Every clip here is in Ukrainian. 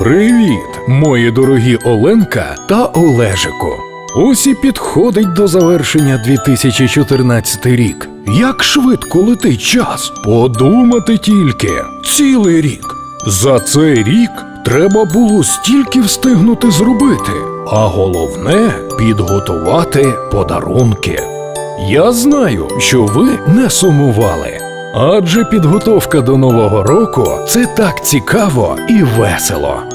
Привіт, мої дорогі Оленка та Олежику. Ось і підходить до завершення 2014 рік. Як швидко летить час? Подумати тільки, цілий рік. За цей рік треба було стільки встигнути зробити, а головне підготувати подарунки. Я знаю, що ви не сумували. Адже підготовка до Нового року це так цікаво і весело.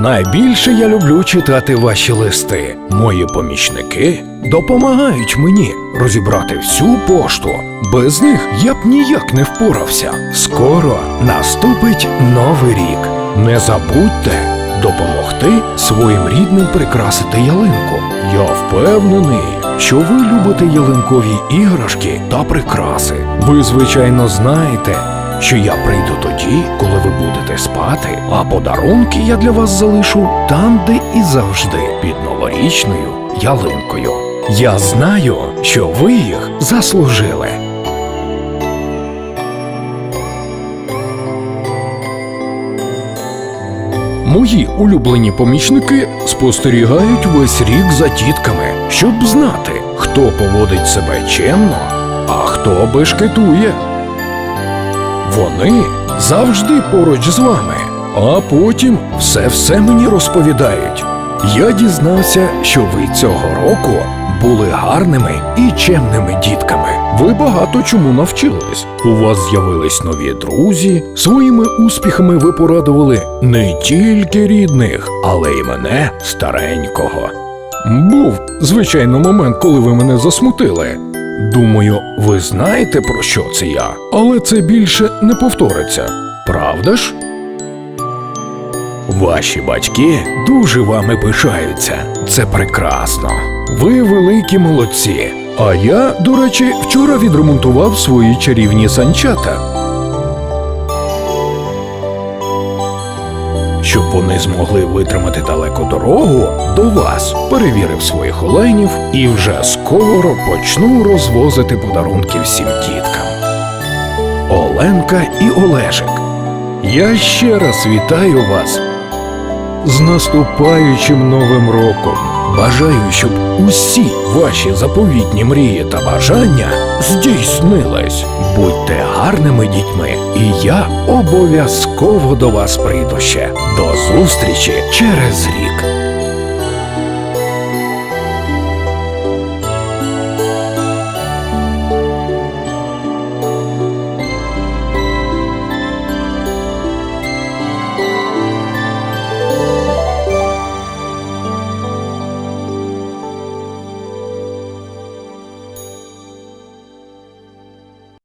Найбільше я люблю читати ваші листи. Мої помічники допомагають мені розібрати всю пошту. Без них я б ніяк не впорався. Скоро наступить новий рік. Не забудьте допомогти своїм рідним прикрасити ялинку. Я впевнений, що ви любите ялинкові іграшки та прикраси. Ви, звичайно, знаєте, що я прийду тоді, коли ви будете спати, а подарунки я для вас залишу там, де і завжди, під новорічною ялинкою. Я знаю, що ви їх заслужили. Мої улюблені помічники спостерігають весь рік за тітками, щоб знати, хто поводить себе чемно, а хто бешкетує. Вони завжди поруч з вами, а потім все-все мені розповідають. Я дізнався, що ви цього року були гарними і чемними дітками. Ви багато чому навчились. У вас з'явились нові друзі. Своїми успіхами ви порадували не тільки рідних, але й мене старенького. Був, звичайно, момент, коли ви мене засмутили. Думаю, ви знаєте про що це я, але це більше не повториться, правда ж? Ваші батьки дуже вами пишаються. Це прекрасно. Ви великі молодці. А я, до речі, вчора відремонтував свої чарівні санчата. Щоб вони змогли витримати далеку дорогу до вас, перевірив своїх оленів і вже скоро почну розвозити подарунки всім тіткам. Оленка і Олежик. Я ще раз вітаю вас з наступаючим новим роком. Бажаю, щоб усі ваші заповітні мрії та бажання здійснились. Будьте гарними дітьми, і я обов'язково до вас прийду ще. До зустрічі через рік.